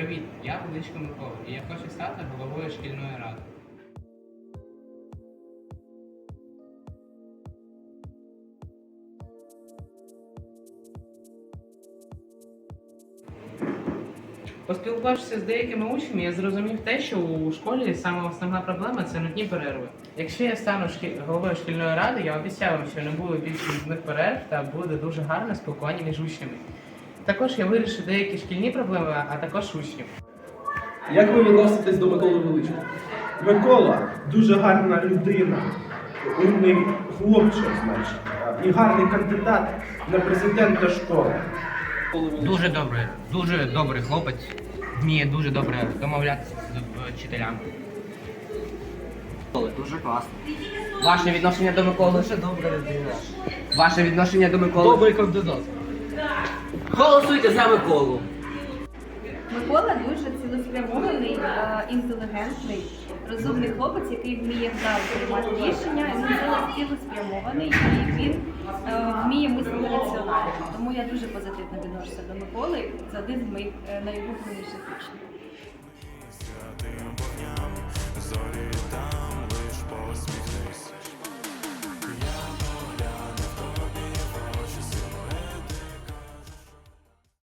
Привіт, я Величко Микола, і я хочу стати головою шкільної ради. Поспілкувавшися з деякими учнями, я зрозумів те, що у школі саме основна проблема це нудні перерви. Якщо я стану шкі- головою шкільної ради, я обіцяю вам, що не буде більше нудних перерв та буде дуже гарне спілкування між учнями. Також я вирішу деякі шкільні проблеми, а також учнів. Як ви відноситесь до Миколи Величка? Микола дуже гарна людина, умний хлопчик, значить, і гарний кандидат на президента школи. Дуже добре, дуже добрий хлопець, вміє дуже добре домовлятися з вчителями. Дуже класно. Ваше відношення до Миколи. Дуже добра людина. Ваше відношення до Миколи. Добрий кандидат. Голосуйте за Миколу. Микола дуже цілеспрямований, е, інтелігентний, розумний хлопець, який вміє вдало приймати рішення, він цілеспрямований і він е, вміє мислити раціонально. Тому я дуже позитивно відношуся до Миколи. Це один з моїх е, найулюбленіших учнів.